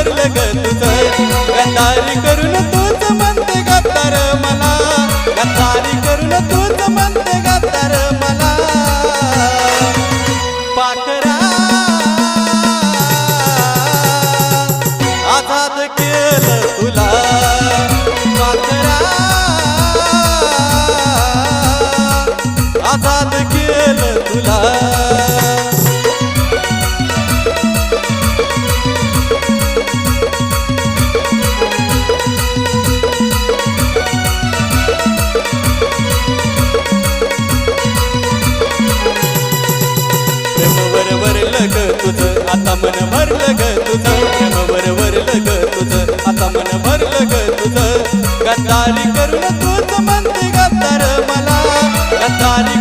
भरलं ग तुझं गंधारी करून तूच म्हणते गातार मला गंधारी करून तूच म्हणते गातार मला पाखरा आझाद केलं तुला पाखरा आझाद केलं तुला. गद्दारी करून तूच म्हणते गद्दार मला. गद्दारी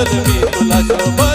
मी तुला शोभा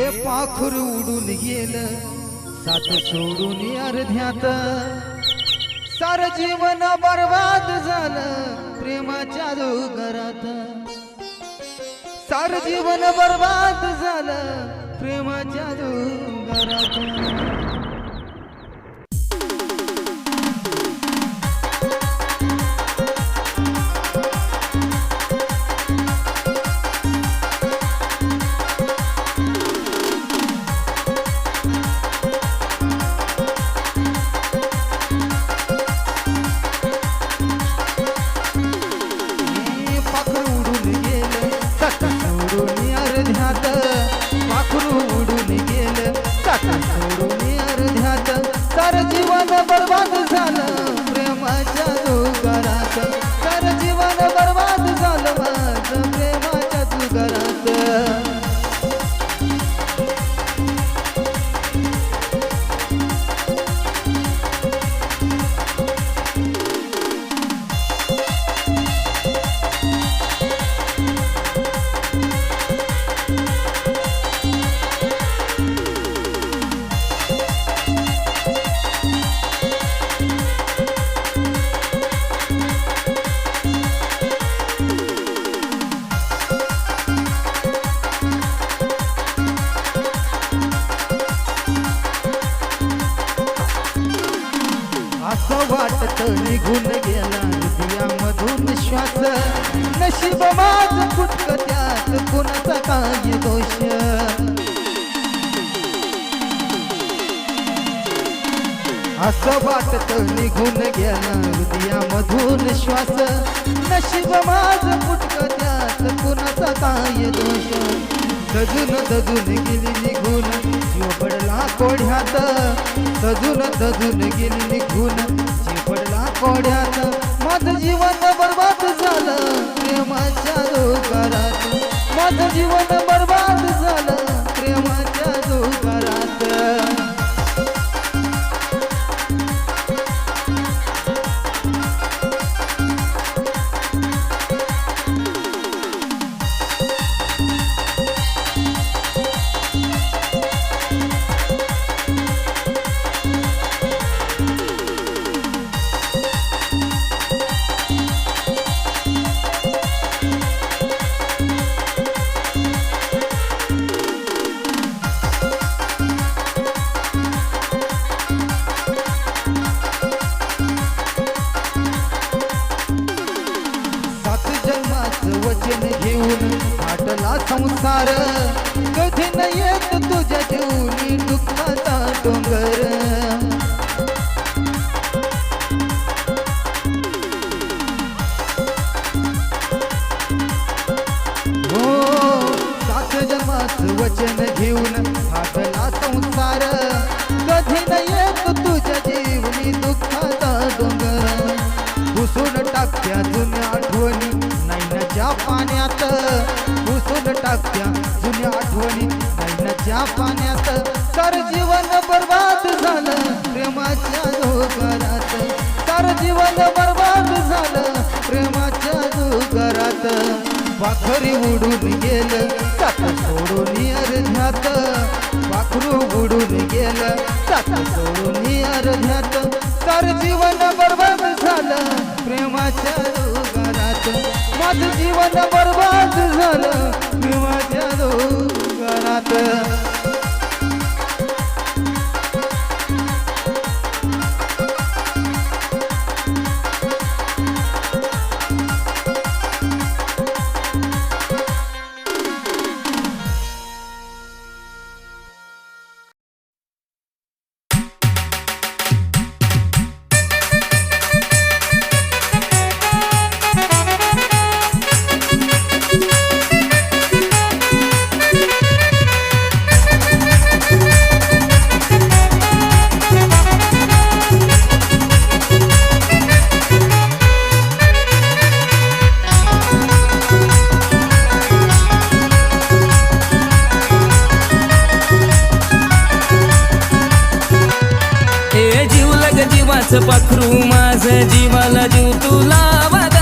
हे पाखर उडून गेलं. सात सोडून अर्ध्यात. सार जीवन बर्बाद झालं प्रेमाच्या डोंगरात सार जीवन बर्बाद झालं प्रेमाच्या डोंगरात असं वाटत निघून गेला मधून श्वास. नशीब माझ कुटक त्यात कुणाचा काही दोष? असं वाटत निघून गेला हृदयामधून श्वास. नशीब माझ कुटक त्यात कुणाचा काय दोष? दजून दजून गेली निघून जीव पडला कोढ्यात. तजून तजून गेली निघून जीव पडला कोढ्यात. माझं जीवन बर्बाद झालं प्रेमाच्या दोकारात माझं जीवन वचन घेऊन साधला संसार. कधी न येत तुझ्या जीवनी दुःखाचा डोंगर पुसून टाकत्या जुन्या आठवणी नैनाच्या पाण्यात. पुसून टाकत्या जुन्या आठवणी नैनाच्या पाण्यात. तर जीवन बर्बाद झालं प्रेमाच्या डोंगरात तर जीवन बर्बाद झालं प्रेमाच्या डोंगरात पाखरी उडून गेलं सात सोडून अर्ध्यात पाखरू उडून गेलं सात सोडून अर्ध्यात तर जीवन बर्बाद झालं प्रेमाच्या डोंगरात माझं जीवन बर्बाद झालं प्रेमाच्या डोंगरात जीवाचं पखरू माझ जीवाला जीव तुला वाग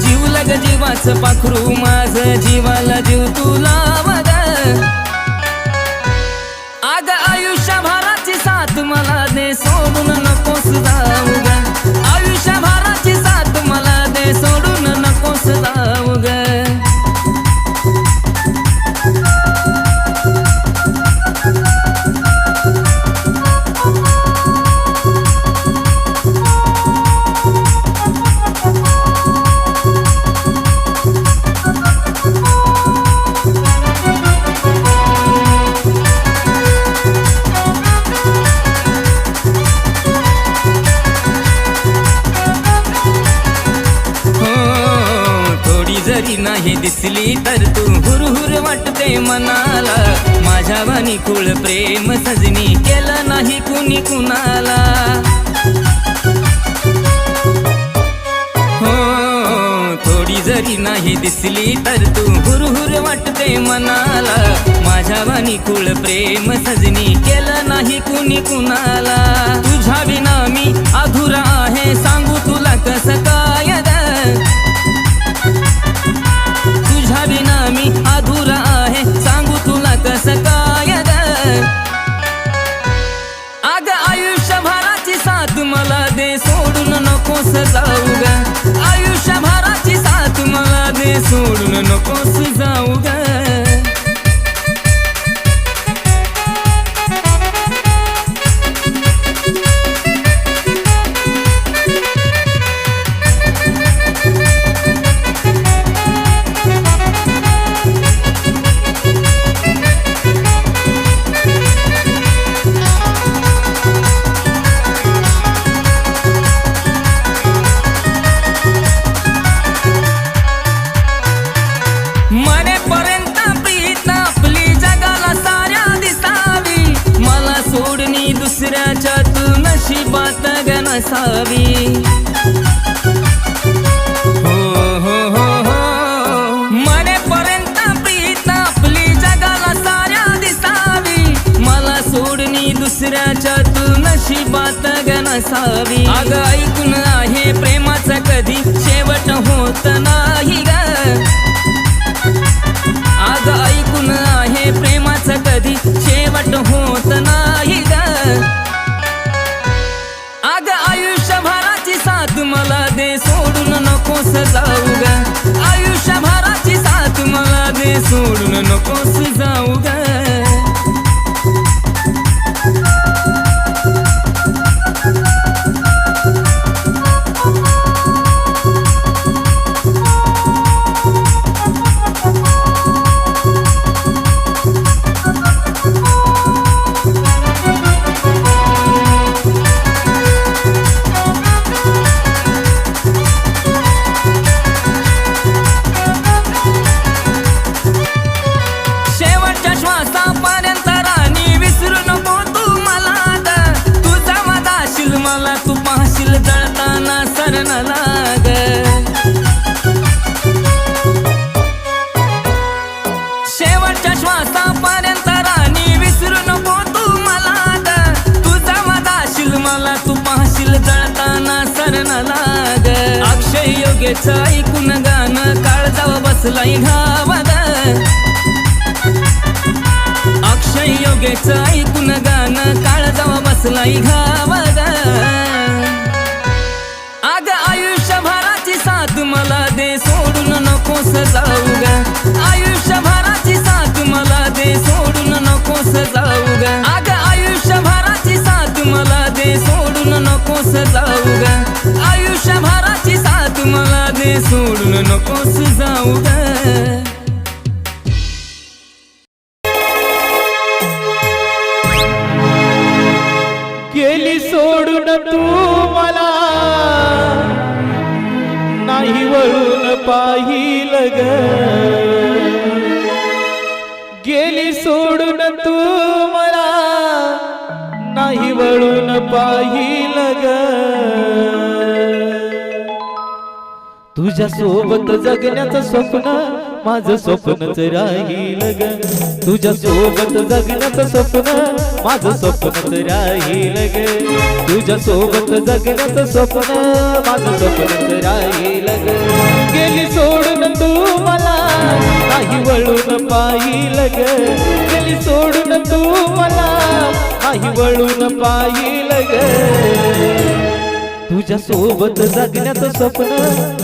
जीव लग जीवाच पाखरू माझ जीवाला जीव तुला वाग आग आयुष्यभराची साथ मला दे सोडून नकोस जाऊ ग. आयुष्यभराची साथ मला दे सोडून दिसली तर तू हुरहुर वाटते मनाला. माझ्या वाणी कुळ प्रेम सजनी केलं नाही कुणी कुणाला. हो, थोडी जरी नाही दिसली तर तू हुरहुर वाटते मनाला. माझ्या वाणी कुळ प्रेम सजनी केलं नाही कुणी कुणाला. तुझ्या विना मी अधुरा आहे सांगू तुला कसं काय मी अधुरा आहे. सांगू तुला कसं काय ग? अग आयुष्यभराची साथ मला दे सोडून नकोस जाऊ ग. आयुष्यभराची साथ मला दे सोडून नकोस जाऊ ग. नसावी हो हो हो हो मरेपर्यंत प्रीत आपली जगाला साऱ्या दिसावी. मला सोडणी दुसऱ्याच्या तू नशिबात ग नसावी अगं ऐकून आहे प्रेमाचं कधी शेवट होत नाही ग. जाऊ ग आयुष्यभराची साथ मला दे सोडून नकोस जाऊ ग जळताना लाग. अक्षय योगेचं ऐकून गाणं काळजाव बसलाय घावाग अक्षय योगेचं ऐकून गाणं काळ जावा बसलाय घावाग आग आयुष्यभराची साथ मला दे सोडून नकोस जाऊ ग. आयुष्यभराची साथ मला दे सोडून नकोस जाऊ ग. आग मला दे सोडून नकोस जाऊ ग आयुष्यभराची साथ मला दे सोडून नकोस जाऊ ग गेली सोडून तू मला. नाही वळून पाहिल ग. गेली सोडून तू वळून पाहिल ग. तुझ्या सोबत जगण्याचं स्वप्न माझं स्वप्नच राहील ग. तुझ्या सोबत जगण्याचं स्वप्न माझं स्वप्नच राहील ग. तुझ्या सोबत जगण्याचं स्वप्न माझं स्वप्नच राहील ग. गेली सोडून तू मला काही वळून पाहिल ग. गेली सोडून तू मला आई वळून पाहिल ग. तुझ्या सोबत जगण्याचं स्वप्न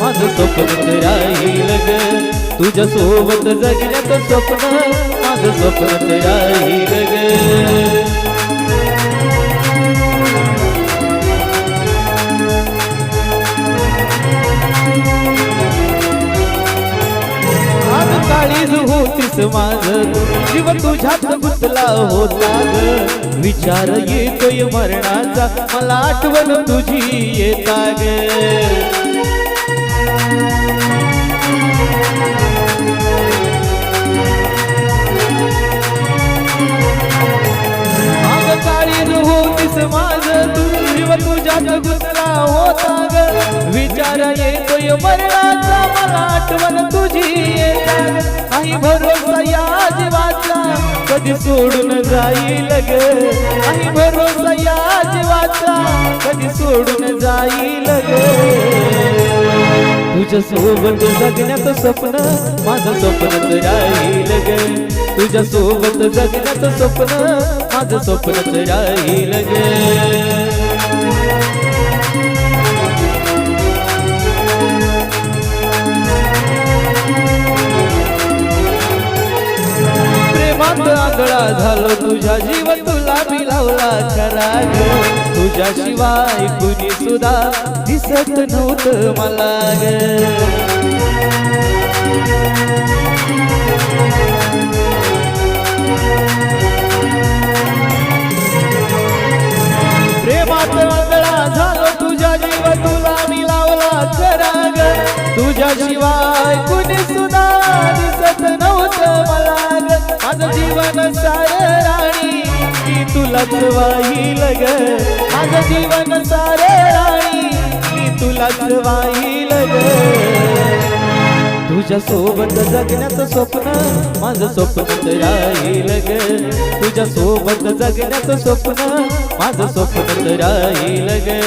माझं स्वप्न राहील ग. तुझ्या सोबत जगण्याचं स्वप्न माझं स्वप्न राहील ग. काळीज होतीस माझ. जीव तुझ्यात गुंतला होता ग. विचार येतोय मरणाचा. मला आठवण तुझी येता ग. काळीज होतीस माझ. तू जीव तुझ्यात गुंतला होता ग विचार येतोय मरणाचा मला आठवण तुझी येता ग. भरोसा या जीवाचा कधी सोडून जाईल ग? आई भरोसा या जीवाचा कधी सोडून जाईल ग? तुझ्या सोबत जगण्याचं स्वप्न माझं स्वप्न राहील ग. तुझ्या सोबत जगण्याचं स्वप्न माझं स्वप्न राहील ग. प्रेमात आगळा झालो तुझ्या जीव तुला मी लावला खरा ग तुझ्या कुणी सुद्धा दिसत नव्हतं मला. ग तुला तुलाच वाहील ग. माझं जीवन सारे राणी मी तुलाच वाहील ग. तुझ्या सोबत जगण्याचं स्वप्न माझं स्वप्न राहील ग. तुझ्या सोबत जगण्याचं स्वप्न माझं स्वप्न राहील ग.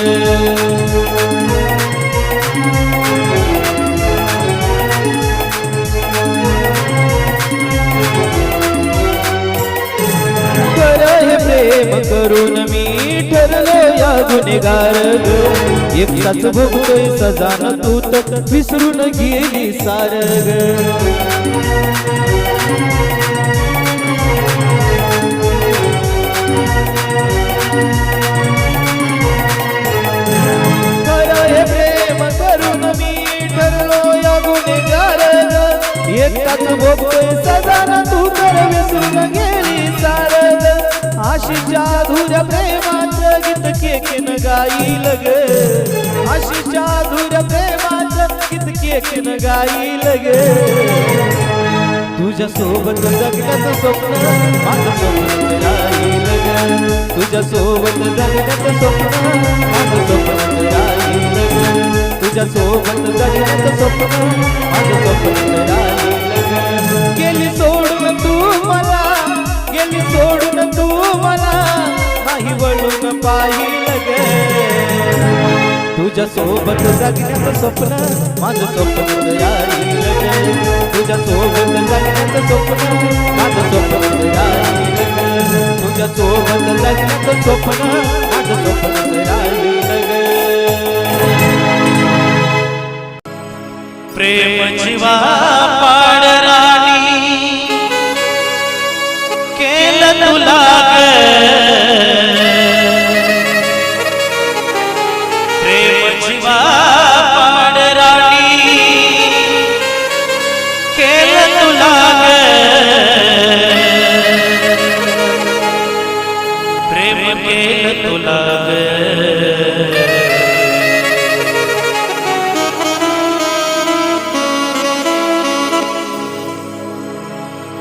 मी ठरलो या गुन्हेगार ग. एकटाच भोगतोय सजान तू तर विसरून गेली सारग प्रेम करून मी ठरलो या गुन्हेगार ग. एकटाच भोगतोय सजान तू तर विसरून गेली सारग आशीच्या धुऱ्या प्रेमाचं गीत केकेन गाईल ग आशीच्या धुऱ्या प्रेमाचं गीत केकेन गाईल ग तुझ्या सोबत जगण्याचं स्वप्न माझं स्वप्न राहील ग तुझ्या सोबत जगण्याचं स्वप्न माझं स्वप्न राहील ग तुझ्या सोबत जगण्याचं स्वप्न माझं स्वप्न राहील ग गेली सोडून वळून पाहिल ग तुझ्या सोबत जगण्याचं स्वप्न, माझं स्वप्न तुझ्या सोबत जगण्याचं स्वप्न, माझं स्वप्न तुझ्या सोबत जगण्याचं स्वप्न, माझं स्वप्न प्रेम जीवा पाडराणी केलं तुला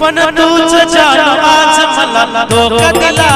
पण तूच जाण आज मला धोका दिला